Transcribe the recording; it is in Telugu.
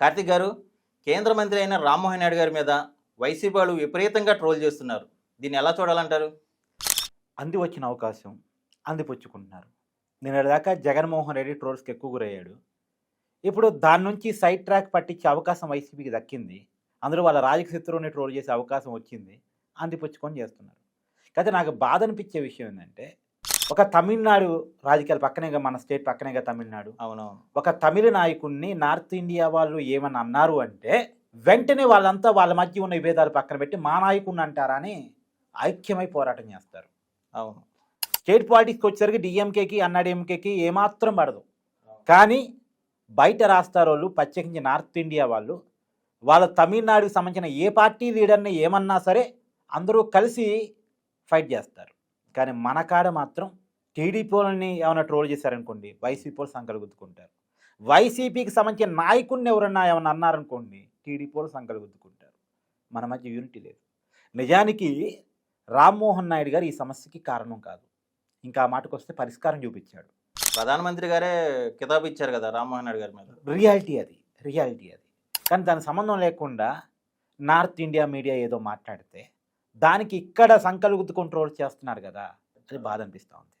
కార్తిక్ గారు కేంద్ర మంత్రి అయిన రామ్మోహన్ నాయుడు గారి మీద వైసీపీ వాళ్ళు విపరీతంగా ట్రోల్ చేస్తున్నారు. దీన్ని ఎలా చూడాలంటారు? అంది వచ్చిన అవకాశం అందిపుచ్చుకుంటున్నారు. నిన్నటిదాకా జగన్మోహన్ రెడ్డి ట్రోల్స్కి ఎక్కువ గురయ్యాడు. ఇప్పుడు దాని నుంచి సైడ్ ట్రాక్ పట్టించే అవకాశం వైసీపీకి దక్కింది. అందులో వాళ్ళ రాజకీయ శత్రువుని ట్రోల్ చేసే అవకాశం వచ్చింది. అందిపుచ్చుకొని చేస్తున్నారు. అయితే నాకు బాధ అనిపించే విషయం ఏంటంటే ఒక తమిళనాడు రాజకీయాలు పక్కనేగా మన స్టేట్ పక్కనేగా తమిళనాడు. అవునవును. ఒక తమిళ నాయకుడిని నార్త్ ఇండియా వాళ్ళు ఏమని అన్నారు అంటే వెంటనే వాళ్ళంతా వాళ్ళ మధ్య ఉన్న విభేదాలు పక్కన పెట్టి మా నాయకుడిని అంటారా అని ఐక్యమై పోరాటం చేస్తారు. అవును. స్టేట్ పాలిటిక్స్కి వచ్చేసరికి డిఎంకేకి అన్నాడీఎంకేకి ఏమాత్రం పడదు. కానీ బయట రాష్ట్రాల వాళ్ళు ప్రత్యేకించి నార్త్ ఇండియా వాళ్ళు వాళ్ళ తమిళనాడుకి సంబంధించిన ఏ పార్టీ లీడర్ని ఏమన్నా సరే అందరూ కలిసి ఫైట్ చేస్తారు. కానీ మన కాడ మాత్రం టీడీపీ వాళ్ళని ఏమైనా ట్రోల్ చేశారనుకోండి వైసీపీ వాళ్ళు సంకలుగుద్దుకుంటారు. వైసీపీకి సంబంధించిన నాయకుడిని ఎవరన్నా ఏమన్నా అన్నారనుకోండి టీడీపీ వాళ్ళు సంకలుగుద్దుకుంటారు. మన మధ్య యూనిటీ లేదు. నిజానికి రామ్మోహన్ నాయుడు గారు ఈ సమస్యకి కారణం కాదు. ఇంకా ఆ మాటకు వస్తే పరిష్కారం చూపించాడు. ప్రధానమంత్రి గారే కితాబ్ ఇచ్చారు కదా రామ్మోహన్ నాయుడు గారి మీద. రియాలిటీ అది రియాలిటీ అది. కానీ దాని సంబంధం లేకుండా నార్త్ ఇండియా మీడియా ఏదో మాట్లాడితే దానికి ఇక్కడ సంకలుగుద్దు కంట్రోల్ చేస్తున్నారు కదా అది బాధ అనిపిస్తూ ఉంది.